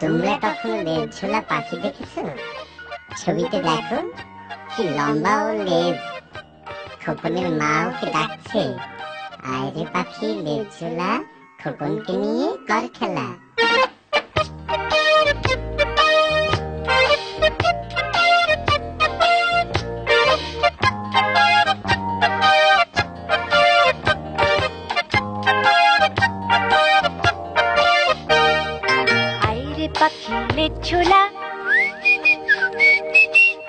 তোমরা তখন লেজ ঝোলা পাখি দেখেছ? ছবিতে দেখো কি লম্বা ও লেজ। খোকনের মা ওকে ডাকছে আয়রে পাখি, লেজ ঝোলা খোকনকে নিয়ে কর খেলা। আইরে পাখি ছোলা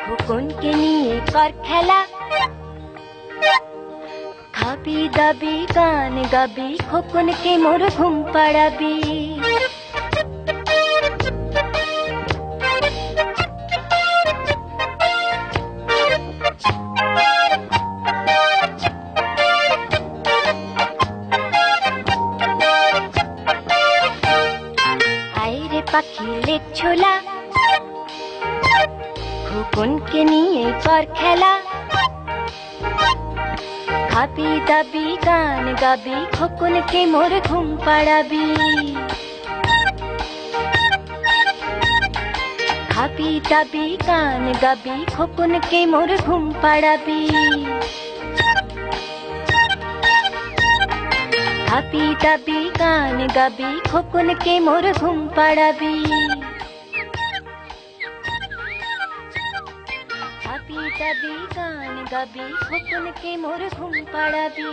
খোকনকে নিয়ে কর খেলা। খাবি দাবি, গান গাবি, খোকনকে মোর ঘুম পাড়াবি। পাখি ছোলা। খোকনকে নিয়ে কর খেলা। খাবি দাবি, গান গাবি, খোকনকে মোর ঘুম পাড়াবি। খাবি দাবি, গান গাবি, খোকনকে মোর ঘুম পাড়াবি। খাবি দাবি গান গাবি খোকনকে মোর ঘুম পাড়াবি। খাবি দাবি গান গাবি খোকনকে মোর ঘুম পাড়াবি।